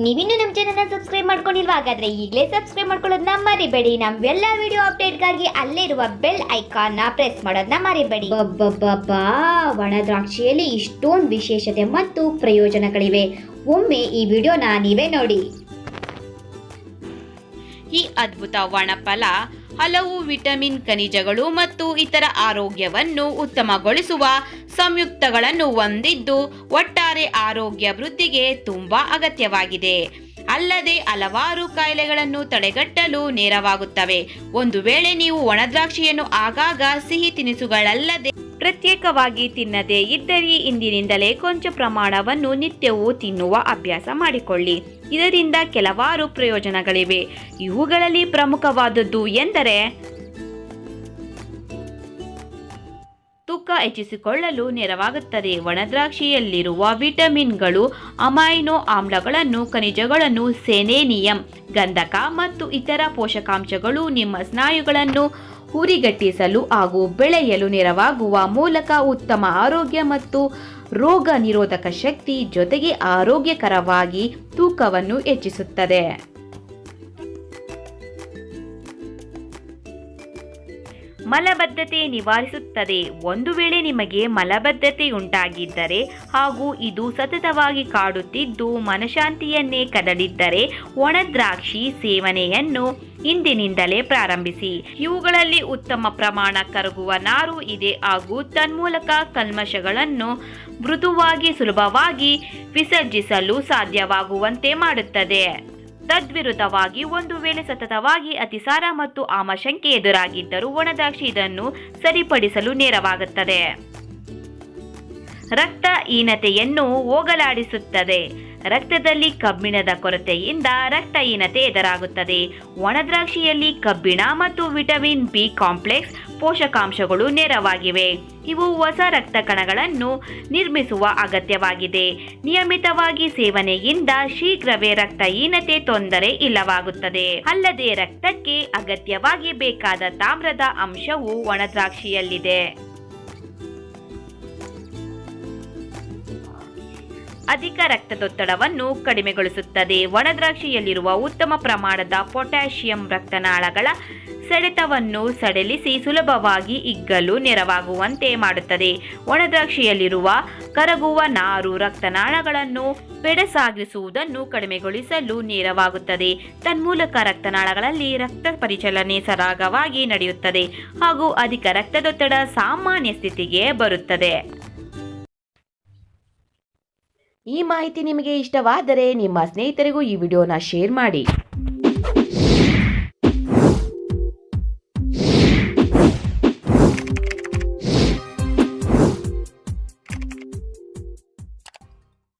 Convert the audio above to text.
ನೀವಿನ್ನೂ ನಮ್ಮ ಚಾನಲ್ನ ಸಬ್ಸ್ಕ್ರೈಬ್ ಮಾಡ್ಕೊಂಡಿಲ್ವಾ? ಹಾಗಾದ್ರೆ ಈಗಲೇ ಸಬ್ಸ್ಕ್ರೈಬ್ ಮಾಡ್ಕೊಳ್ಳೋದನ್ನ ಮರಿಬೇಡಿ. ನಮ್ಮೆಲ್ಲ ವಿಡಿಯೋ ಅಪ್ಡೇಟ್ಗಾಗಿ ಅಲ್ಲೇ ಇರುವ ಬೆಲ್ ಐಕಾನ್ನ ಪ್ರೆಸ್ ಮಾಡೋದನ್ನ ಮರಿಬೇಡಿ. ಒಣ ದ್ರಾಕ್ಷಿಯಲ್ಲಿ ಇಷ್ಟೊಂದು ವಿಶೇಷತೆ ಮತ್ತು ಪ್ರಯೋಜನಗಳಿವೆ. ಒಮ್ಮೆ ಈ ವಿಡಿಯೋನ ನೀವೇ ನೋಡಿ. ಈ ಅದ್ಭುತ ಒಣಫಲ ಹಲವು ವಿಟಮಿನ್ ಖನಿಜಗಳು ಮತ್ತು ಇತರ ಆರೋಗ್ಯವನ್ನು ಉತ್ತಮಗೊಳಿಸುವ ಸಂಯುಕ್ತಗಳನ್ನು ಹೊಂದಿದ್ದು ಒಟ್ಟಾರೆ ಆರೋಗ್ಯ ವೃದ್ಧಿಗೆ ತುಂಬಾ ಅಗತ್ಯವಾಗಿದೆ. ಅಲ್ಲದೆ ಹಲವಾರು ಕಾಯಿಲೆಗಳನ್ನು ತಡೆಗಟ್ಟಲು ನೆರವಾಗುತ್ತವೆ. ಒಂದು ವೇಳೆ ನೀವು ಒಣದ್ರಾಕ್ಷಿಯನ್ನು ಆಗಾಗ ಸಿಹಿ ತಿನಿಸುಗಳಲ್ಲದೆ ಪ್ರತ್ಯೇಕವಾಗಿ ತಿನ್ನದೇ ಇದ್ದರೆ ಇಂದಿನಿಂದಲೇ ಕೊಂಚ ಪ್ರಮಾಣವನ್ನು ನಿತ್ಯವೂ ತಿನ್ನುವ ಅಭ್ಯಾಸ ಮಾಡಿಕೊಳ್ಳಿ. ಇದರಿಂದ ಕೆಲವಾರು ಪ್ರಯೋಜನಗಳಿವೆ. ಇವುಗಳಲ್ಲಿ ಪ್ರಮುಖವಾದದ್ದು ಎಂದರೆ ತೂಕ ಹೆಚ್ಚಿಸಿಕೊಳ್ಳಲು ನೆರವಾಗುತ್ತದೆ. ಒಣದ್ರಾಕ್ಷಿಯಲ್ಲಿರುವ ವಿಟಮಿನ್ಗಳು, ಅಮೈನೋ ಆಮ್ಲಗಳನ್ನು, ಖನಿಜಗಳನ್ನು, ಸೆನೇನಿಯಂ, ಗಂಧಕ ಮತ್ತು ಇತರ ಪೋಷಕಾಂಶಗಳು ನಿಮ್ಮ ಸ್ನಾಯುಗಳನ್ನು ಹುರಿಗಟ್ಟಿಸಲು ಹಾಗೂ ಬೆಳೆಯಲು ನೆರವಾಗುವ ಮೂಲಕ ಉತ್ತಮ ಆರೋಗ್ಯ ಮತ್ತು ರೋಗ ನಿರೋಧಕ ಶಕ್ತಿ ಜೊತೆಗೆ ಆರೋಗ್ಯಕರವಾಗಿ ತೂಕವನ್ನು ಹೆಚ್ಚಿಸುತ್ತದೆ. ಮಲಬದ್ಧತೆ ನಿವಾರಿಸುತ್ತದೆ. ಒಂದು ವೇಳೆ ನಿಮಗೆ ಮಲಬದ್ಧತೆ ಉಂಟಾಗಿದ್ದರೆ ಹಾಗೂ ಇದು ಸತತವಾಗಿ ಕಾಡುತ್ತಿದ್ದು, ಮನಶಾಂತಿಯನ್ನೇ ಕದಡಿದ್ದರೆ ಒಣದ್ರಾಕ್ಷಿ ಸೇವನೆಯನ್ನು ಇಂದಿನಿಂದಲೇ ಪ್ರಾರಂಭಿಸಿ. ಇವುಗಳಲ್ಲಿ ಉತ್ತಮ ಪ್ರಮಾಣ ಕರಗುವ ನಾರು ಇದೆ ಹಾಗೂ ತನ್ಮೂಲಕ ಕಲ್ಮಶಗಳನ್ನು ಮೃದುವಾಗಿ ಸುಲಭವಾಗಿ ವಿಸರ್ಜಿಸಲು ಸಾಧ್ಯವಾಗುವಂತೆ ಮಾಡುತ್ತದೆ. ತದ್ವಿರುದ್ಧವಾಗಿ ಒಂದು ವೇಳೆ ಸತತವಾಗಿ ಅತಿಸಾರ ಮತ್ತು ಆಮಶಂಕೆ ಎದುರಾಗಿದ್ದರೂ ಒಣದಾಕ್ಷಿ ಇದನ್ನು ಸರಿಪಡಿಸಲು ನೆರವಾಗುತ್ತದೆ. ರಕ್ತಹೀನತೆಯನ್ನು ಹೋಗಲಾಡಿಸುತ್ತದೆ. ರಕ್ತದಲ್ಲಿ ಕಬ್ಬಿಣದ ಕೊರತೆಯಿಂದ ರಕ್ತಹೀನತೆ ಎದುರಾಗುತ್ತದೆ. ಒಣದ್ರಾಕ್ಷಿಯಲ್ಲಿ ಕಬ್ಬಿಣ ಮತ್ತು ವಿಟಮಿನ್ ಬಿ ಕಾಂಪ್ಲೆಕ್ಸ್ ಪೋಷಕಾಂಶಗಳು ನೆರವಾಗಿವೆ. ಇವು ಹೊಸ ರಕ್ತ ಕಣಗಳನ್ನು ನಿರ್ಮಿಸುವ ಅಗತ್ಯವಾಗಿದೆ. ನಿಯಮಿತವಾಗಿ ಸೇವನೆಯಿಂದ ಶೀಘ್ರವೇ ರಕ್ತಹೀನತೆ ತೊಂದರೆ ಇಲ್ಲವಾಗುತ್ತದೆ. ಅಲ್ಲದೆ ರಕ್ತಕ್ಕೆ ಅಗತ್ಯವಾಗಿ ಬೇಕಾದ ತಾಮ್ರದ ಅಂಶವು ಒಣದ್ರಾಕ್ಷಿಯಲ್ಲಿದೆ. ಅಧಿಕ ರಕ್ತದೊತ್ತಡವನ್ನು ಕಡಿಮೆಗೊಳಿಸುತ್ತದೆ. ಒಣದ್ರಾಕ್ಷಿಯಲ್ಲಿರುವ ಉತ್ತಮ ಪ್ರಮಾಣದ ಪೊಟ್ಯಾಷಿಯಂ ರಕ್ತನಾಳಗಳ ಸೆಳೆತವನ್ನು ಸಡಿಲಿಸಿ ಸುಲಭವಾಗಿ ಇಗ್ಗಲು ನೆರವಾಗುವಂತೆ ಮಾಡುತ್ತದೆ. ಒಣದ್ರಾಕ್ಷಿಯಲ್ಲಿರುವ ಕರಗುವ ನಾರು ರಕ್ತನಾಳಗಳನ್ನು ಬೆಡಸಾಗಿಸುವುದನ್ನು ಕಡಿಮೆಗೊಳಿಸಲು ನೆರವಾಗುತ್ತದೆ. ತನ್ಮೂಲಕ ರಕ್ತನಾಳಗಳಲ್ಲಿ ರಕ್ತ ಪರಿಚಲನೆ ಸರಾಗವಾಗಿ ನಡೆಯುತ್ತದೆ ಹಾಗೂ ಅಧಿಕ ರಕ್ತದೊತ್ತಡ ಸಾಮಾನ್ಯ ಸ್ಥಿತಿಗೆ ಬರುತ್ತದೆ. ಈ ಮಾಹಿತಿ ನಿಮಗೆ ಇಷ್ಟವಾದರೆ ನಿಮ್ಮ ಸ್ನೇಹಿತರಿಗೂ ಈ ವಿಡಿಯೋನ ಶೇರ್ ಮಾಡಿ.